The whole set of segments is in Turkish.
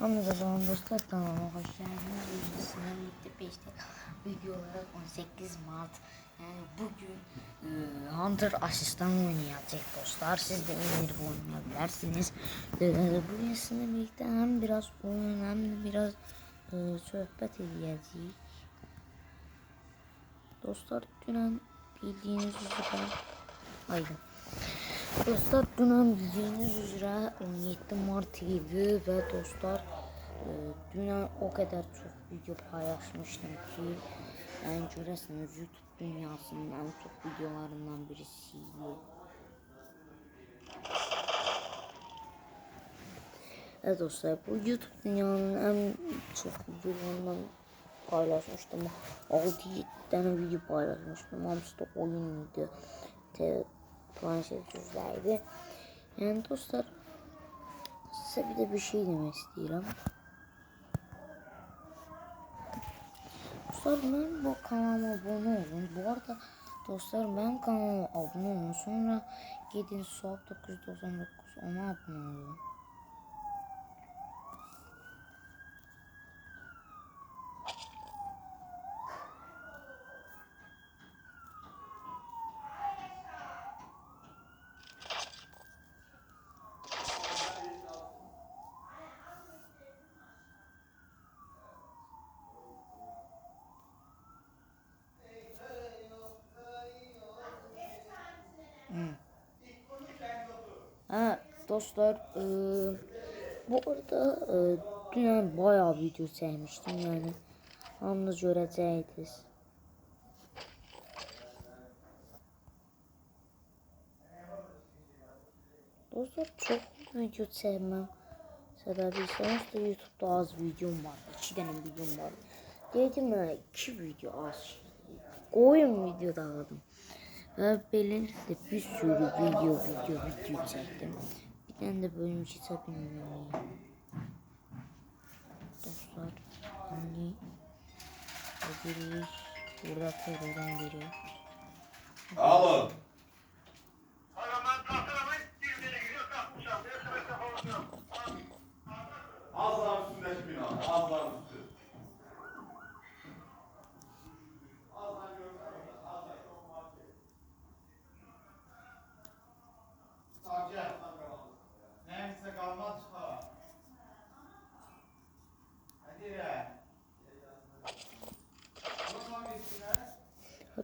Hamza zaman dostlar kanalıma hoş geldiniz. Sizinle birlikte 5'te video olarak 18 Mart yani bugün e, Hunter asistan oynayacak dostlar. Siz de indirip oynayabilirsiniz. E, bugün sizinle birlikte hem biraz oyun hem de biraz e, sohbet edeceğiz. Dostlar dün bildiğiniz üzere haydi. Dostlar dünən bildiyiniz üzrə 17 Mart idi və dostlar e, dünən o qədər çox video paylaşmışdım ki, yəni görəsiniz YouTube dünyasının ən çox videolarından birisi idi. Evet dostlar bu YouTube dünyanın en çok videolarından paylaşmıştım. 6-7 tane video paylaşmıştım. Hamısı da oyundu. Te planşet cüzlerdi. Yani dostlar size bir de bir şey demek istiyorum. Dostlar ben bu kanalıma abone olun. Bu arada dostlar ben kanalıma abone olun. Sonra gidin Suat 999 ona abone olun. Dostlar eee, bu arada eee dünən bayağı video çəkmişdim yəni hamınız görəcəydiniz. Dostlar çox video çəkməm səbəbi isə onsuz da YouTube'da az videom var. 2 dənə videom var. Dedim mən 2 video az şey. Qoyun video dağıdım. Və beləliklə bir sürü video, video, video çəkdim. Bir dənə də bölüm keçə bilmirəm. Dostlar, indi gidirik. Burada terördən biri. Alın.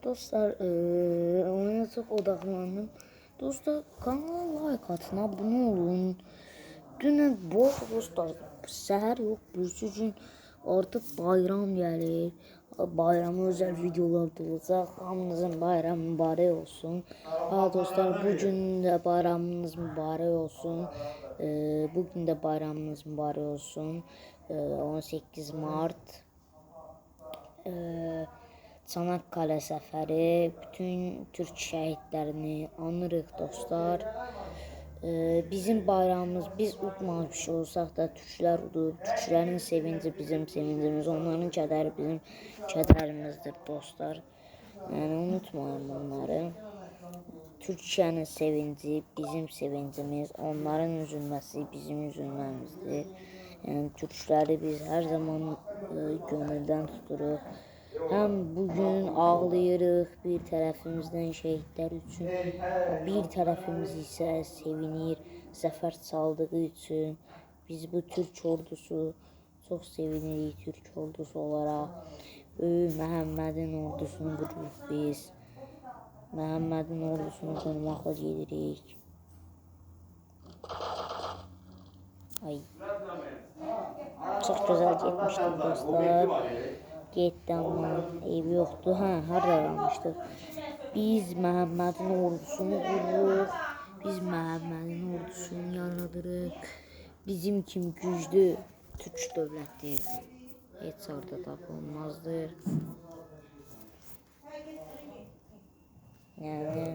Dostlar, eee oyuna çox odaqlandım. Dostlar, kanala like atın, abunə olun. Bu arada dostlar, səhər yox, birisi gün artıq bayram gəlir. Bayrama özəl videolar olacaq. Hamınızın bayramı mübarək olsun. Ha dostlar, bu gün də bayramınız mübarək olsun. Eee bu gün də bayramınız mübarək olsun. Eee 18 Mart. Eee Çanakkale səfəri, bütün türk şəhidlərini anırıq dostlar. Ee, bizim bayramımız biz unutmamış olsaq da türklər udub, türklərin sevinci bizim sevincimiz, onların kədəri bizim kədərimizdir dostlar. Yəni unutmayın bunları. Türkiyənin sevinci bizim sevincimiz, onların üzülməsi bizim üzülməmizdir. Yəni türkləri biz hər zaman e, könüldən tuturuq. Həm bugün ağlayırıq bir tərəfimizdən şəhidlər üçün, bir tərəfimiz isə sevinir zəfər çaldığı üçün. Biz bu türk ordusu çox sevinirik türk ordusu olaraq. Böyük Məhəmmədin ordusunu qururuq biz. Məhəmmədin ordusunu qurmaqla gedirik. Ay. Çox gözəl getmişdik dostlar. Getdi amma eybi yoxdur. Hə, harda qalmışdıq? Biz Məhəmmədin ordusunu qururuq. Biz Məhəmmədin ordusunu yaradırıq. Bizim kimi güclü türk dövləti heç orada tapılmazdır. Yəni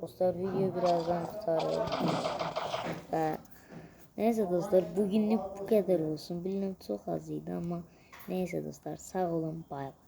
dostlar video birazdan. Və neyse dostlar bugünlük bu kadar olsun. Bilmem çok az idi ama neyse dostlar sağ olun bay bay.